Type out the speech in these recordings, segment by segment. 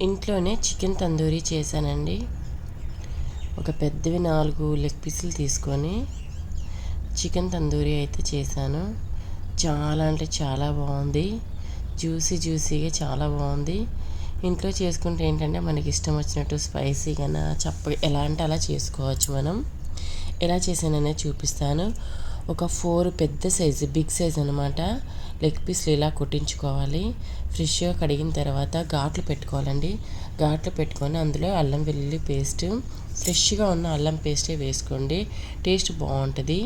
ఇంట్లోనే చికెన్ తందూరీ చేశానండి. ఒక పెద్దవి నాలుగు లెగ్ పీసులు తీసుకొని చికెన్ తందూరీ అయితే చేశాను. చాలా అంటే చాలా బాగుంది. జ్యూసీ జ్యూసీగా చాలా బాగుంది. ఇంట్లో చేసుకుంటే ఏంటంటే మనకి ఇష్టం వచ్చినట్టు స్పైసీగా చప్ప ఎలా అంటే అలా చేసుకోవచ్చు మనం. ఎలా చేశాననేది చూపిస్తాను. ఒక ఫోర్ పెద్ద సైజు బిగ్ సైజ్ అనమాట లెగ్ పీస్లు ఇలా కొట్టించుకోవాలి. ఫ్రెష్గా కడిగిన తర్వాత ఘాట్లు పెట్టుకోవాలండి. ఘాట్లు పెట్టుకొని అందులో అల్లం వెల్లుల్లి పేస్ట్ ఫ్రెష్గా ఉన్న అల్లం పేస్టే వేసుకోండి. టేస్ట్ బాగుంటుంది.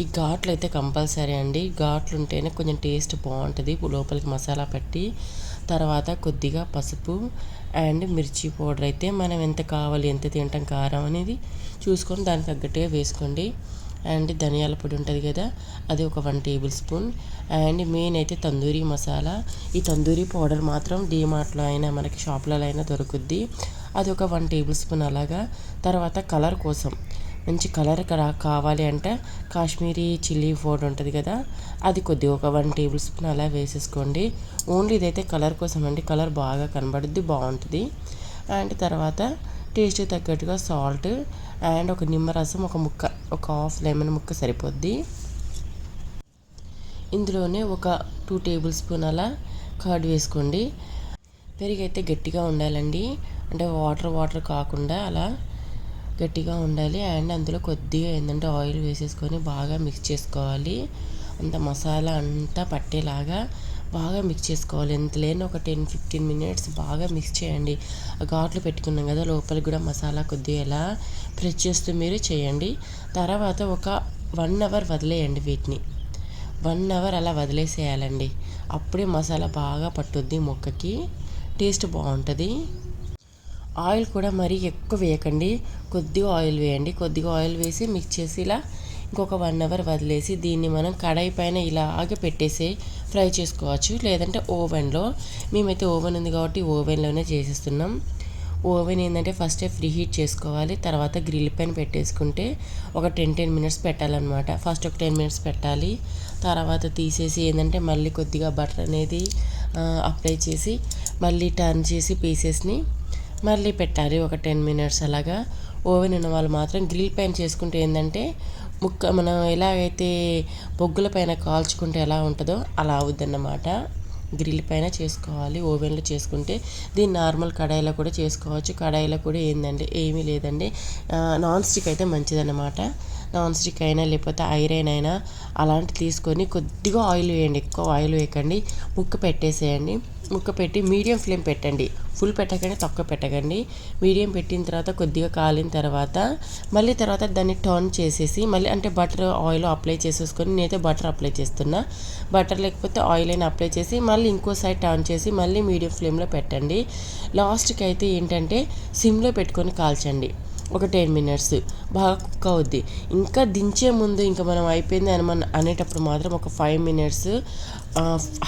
ఈ ఘాట్లు అయితే కంపల్సరీ అండి. ఘాట్లు ఉంటేనే కొంచెం టేస్ట్ బాగుంటుంది. లోపలికి మసాలా పెట్టి తర్వాత కొద్దిగా పసుపు అండ్ మిర్చి పౌడర్ అయితే మనం ఎంత కావాలి ఎంత తింటాం కారం అనేది చూసుకొని దానికి తగ్గట్టుగా వేసుకోండి. అండ్ ధనియాల పొడి ఉంటుంది కదా అది ఒక one tablespoon. And main అయితే తందూరి మసాలా. ఈ తందూరి పౌడర్ మాత్రం డీమార్ట్లో అయినా మనకి షాప్లలో అయినా దొరుకుద్ది. అది ఒక వన్ టేబుల్ స్పూన్ అలాగా. తర్వాత కలర్ కోసం. మంచి కలర్ కావాలి అంటే కాశ్మీరీ చిల్లీ పౌడర్ ఉంటుంది కదా అది కొద్దిగా ఒక వన్ టేబుల్ స్పూన్ అలా వేసేసుకోండి. ఓన్లీ ఇదైతే కలర్ కోసం అండి. కలర్ బాగా కనబడుద్ది బాగుంటుంది. అండ్ తర్వాత టేస్ట్ తగ్గట్టుగా సాల్ట్ అండ్ ఒక నిమ్మరసం ఒక ముక్క ఒక హాఫ్ లెమన్ ముక్క సరిపోద్ది. ఇందులోనే ఒక టూ టేబుల్ స్పూన్ అలా కర్డ్ వేసుకోండి. పెరిగైతే గట్టిగా ఉండాలండి. అంటే వాటర్ వాటర్ కాకుండా అలా గట్టిగా ఉండాలి. అండ్ అందులో కొద్దిగా ఏంటంటే ఆయిల్ వేసేసుకొని బాగా మిక్స్ చేసుకోవాలి. అంత మసాలా అంతా పట్టేలాగా బాగా మిక్స్ చేసుకోవాలి. ఎంత లేని ఒక టెన్ ఫిఫ్టీన్ మినిట్స్ బాగా మిక్స్ చేయండి. ఘాట్లు పెట్టుకున్నాం కదా లోపలికి కూడా మసాలా కొద్దిగా ఎలా ప్రెస్ చేస్తూ మీరు చేయండి. తర్వాత ఒక వన్ అవర్ వదిలేయండి వీటిని. వన్ అవర్ అలా వదిలేసేయాలండి. అప్పుడే మసాలా బాగా పట్టుద్ది మొక్కకి. టేస్ట్ బాగుంటుంది. ఆయిల్ కూడా మరీ ఎక్కువ వేయకండి. కొద్దిగా ఆయిల్ వేయండి. కొద్దిగా ఆయిల్ వేసి మిక్స్ చేసి ఇలా ఇంకొక వన్ అవర్ వదిలేసి దీన్ని మనం కడాయి పైన ఇలాగే పెట్టేసి ఫ్రై చేసుకోవచ్చు. లేదంటే ఓవెన్లో మేమైతే ఓవెన్ ఉంది కాబట్టి ఓవెన్లోనే చేసేస్తున్నాం. ఓవెన్ ఏంటంటే ఫస్టే ఫ్రీ హీట్ చేసుకోవాలి. తర్వాత గ్రిల్ పైన పెట్టేసుకుంటే ఒక టెన్ టెన్ మినిట్స్ పెట్టాలన్నమాట. ఫస్ట్ ఒక టెన్ మినిట్స్ పెట్టాలి. తర్వాత తీసేసి ఏంటంటే మళ్ళీ కొద్దిగా బటర్ అనేది అప్లై చేసి మళ్ళీ టర్న్ చేసి పీసెస్ని మళ్ళీ పెట్టాలి. ఒక టెన్ మినిట్స్ అలాగా. ఓవెన్ ఉన్న వాళ్ళు మాత్రం గ్రిల్ పైన చేసుకుంటే ఏంటంటే ముక్క మనం ఎలాగైతే బొగ్గుల పైన కాల్చుకుంటే ఎలా ఉంటుందో అలా అవుద్దన్నమాట. గ్రిల్ పైన చేసుకోవాలి ఓవెన్లో చేసుకుంటే. దీన్ని నార్మల్ కడాయిలో కూడా చేసుకోవచ్చు. కడాయిలో కూడా ఏందండి ఏమీ లేదండి. నాన్ స్టిక్ అయితే మంచిదన్నమాట. నాన్ స్టిక్ అయినా లేకపోతే ఐరన్ అయినా అలాంటి తీసుకొని కొద్దిగా ఆయిల్ వేయండి. ఎక్కువ ఆయిల్ వేయకండి. ముక్క పెట్టేసేయండి. ముక్క పెట్టి మీడియం ఫ్లేమ్ పెట్టండి. ఫుల్ పెట్టకండి తక్కువ పెట్టకండి. మీడియం పెట్టిన తర్వాత కొద్దిగా కాలిన తర్వాత మళ్ళీ తర్వాత దాన్ని టర్న్ చేసేసి మళ్ళీ అంటే బటర్ ఆయిల్ అప్లై చేసేసుకొని నేనైతే బటర్ అప్లై చేస్తున్నా. బటర్ లేకపోతే ఆయిల్ అయినా అప్లై చేసి మళ్ళీ ఇంకో సైడ్ టర్న్ చేసి మళ్ళీ మీడియం ఫ్లేమ్లో పెట్టండి. లాస్ట్కి అయితే ఏంటంటే సిమ్లో పెట్టుకొని కాల్చండి. ఒక టెన్ మినిట్స్. బాగా కుక్ అవుద్ది. ఇంకా దించే ముందు ఇంకా మనం అయిపోయింది అని మనం అనేటప్పుడు మాత్రం ఒక ఫైవ్ మినిట్స్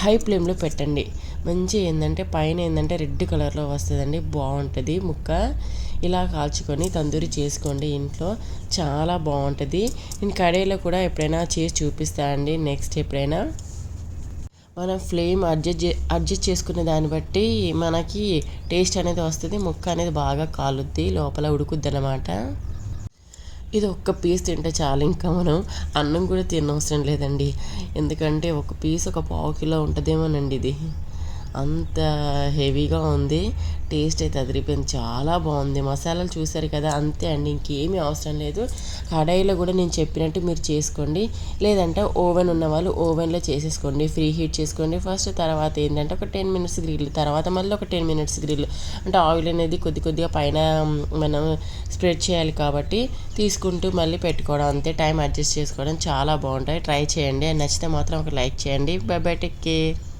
హై ఫ్లేమ్లో పెట్టండి. మంచి ఏంటంటే పైన ఏంటంటే రెడ్ కలర్లో వస్తుందండి. బాగుంటుంది ముక్క. ఇలా కాల్చుకొని తందూరి చేసుకోండి ఇంట్లో. చాలా బాగుంటుంది. నేను కడాయిలో కూడా ఎప్పుడైనా చేసి చూపిస్తా అండి. నెక్స్ట్ ఎప్పుడైనా. మనం ఫ్లేమ్ అడ్జస్ట్ అడ్జస్ట్ చేసుకునే దాన్ని బట్టి మనకి టేస్ట్ అనేది వస్తుంది ముక్క అనేది బాగా కాలుద్ది లోపల ఉడుకుద్ది అనమాట ఇది ఒక్క పీస్ తింటే చాలు ఇంకా మనం అన్నం కూడా తినవసరం లేదండి. ఎందుకంటే ఒక పీస్ ఒక పావు కిలో ఉంటుందేమోనండి ఇది. అంత హెవీగా ఉంది. టేస్ట్ అయితే అదిరిపోయింది. చాలా బాగుంది. మసాలాలు చూసారు కదా అంతే అండి. ఇంకేమీ అవసరం లేదు. కడాయిలో కూడా నేను చెప్పినట్టు మీరు చేసుకోండి. లేదంటే ఓవెన్ ఉన్న వాళ్ళు ఓవెన్లో చేసేసుకోండి. ఫ్రీ హీట్ చేసుకోండి. ఫస్ట్ తర్వాత ఏంటంటే ఒక టెన్ మినిట్స్ గ్రిల్ తర్వాత మళ్ళీ ఒక టెన్ మినిట్స్ గ్రిల్. అంటే ఆయిల్ అనేది కొద్ది కొద్దిగా పైన మనం స్ప్రెడ్ చేయాలి కాబట్టి తీసుకుంటూ మళ్ళీ పెట్టుకోవడం. అంతే టైం అడ్జస్ట్ చేసుకోవడం. చాలా బాగుంటాయి. ట్రై చేయండి. నచ్చితే మాత్రం ఒక లైక్ చేయండి. Bye bye. Take care.